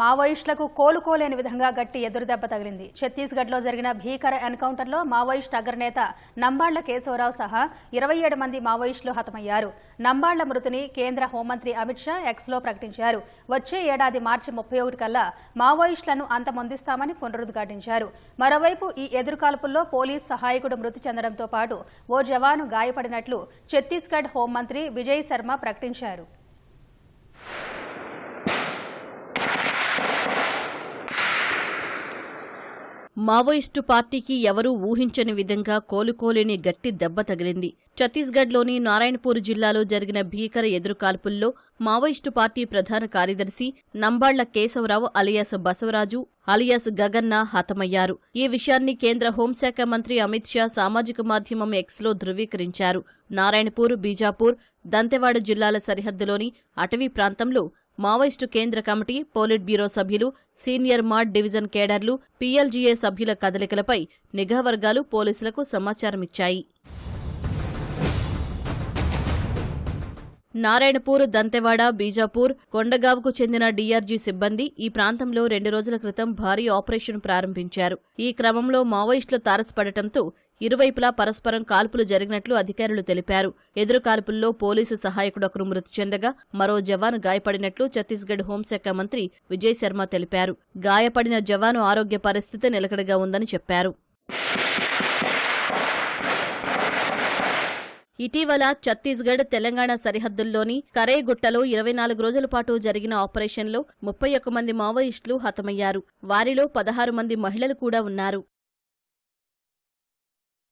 మావోయిస్టులకు కోలుకోలేని విధంగా గట్టి ఎదురుదెబ్బ తగిలింది. ఛత్తీస్గఢ్లో జరిగిన భీకర ఎన్కౌంటర్లో మావోయిస్ట్ అగ్రనేత నంబాళ్ళ కేశవరావు సహా ఇరవై ఏడు మంది మావోయిస్టులు హతమయ్యారు. నంబాళ్ళ మృతిని కేంద్ర హోంమంత్రి అమిత్ షా ఎక్స్లో ప్రకటించారు. వచ్చే ఏడాది మార్చి ముప్పై ఒకటి కల్లా మావోయిస్టులను అంతమొందిస్తామని పునరుద్ఘాటించారు. మరోవైపు ఈ ఎదురుకాల్పుల్లో పోలీస్ సహాయకుడు మృతి చెందడంతో పాటు ఓ జవాను గాయపడినట్లు ఛత్తీస్గఢ్ హోంమంత్రి విజయ్ శర్మ ప్రకటించారు. మావోయిస్టు పార్టీకి ఎవరూ ఊహించని విధంగా కోలుకోలేని గట్టి దెబ్బ తగిలింది. ఛత్తీస్గఢ్లోని నారాయణపూర్ జిల్లాలో జరిగిన భీకర ఎదురుకాల్పుల్లో మావోయిస్టు పార్టీ ప్రధాన కార్యదర్శి నంబాళ్ళ కేశవరావు అలియాస్ బసవరాజు అలియాస్ గగన్న హతమయ్యారు. ఈ విషయాన్ని కేంద్ర హోంశాఖ మంత్రి అమిత్ షా సామాజిక మాధ్యమం ఎక్స్లో ధృవీకరించారు. నారాయణపూర్ బీజాపూర్ దంతెవాడ జిల్లాల సరిహద్దులోని అటవీ ప్రాంతంలో మావోయిస్టు కేంద్ర కమిటీ పోలిట్ బ్యూరో సభ్యులు సీనియర్ మాడ్ డివిజన్ కేడర్లు పీఎల్జీఏ సభ్యుల కదలికలపై నిఘా వర్గాలు పోలీసులకు సమాచారమిచ్చాయి. నారాయణపూర్ దంతెవాడ బీజాపూర్ కొండగావ్కు చెందిన డీఆర్జీ సిబ్బంది ఈ ప్రాంతంలో రెండు రోజుల క్రితం భారీ ఆపరేషన్ ప్రారంభించారు. ఈ క్రమంలో మావోయిస్టులు తారసపడటంతో ఇరువైపులా పరస్పరం కాల్పులు జరిగినట్లు అధికారులు తెలిపారు. ఎదురు కాల్పుల్లో పోలీసు సహాయకుడొకరు మృతి చెందగా మరో జవాను గాయపడినట్లు ఛత్తీస్గఢ్ హోంశాఖ మంత్రి విజయ్ శర్మ తెలిపారు. గాయపడిన జవాను ఆరోగ్య పరిస్థితి నిలకడగా ఉందని చెప్పారు. ఇటీవల ఛత్తీస్గఢ్ తెలంగాణ సరిహద్దుల్లోని కరేగుట్టలో ఇరవై నాలుగు రోజుల పాటు జరిగిన ఆపరేషన్లో ముప్పై ఒక్క మంది మావోయిస్టులు హతమయ్యారు. వారిలో పదహారు మంది మహిళలు కూడా ఉన్నారు.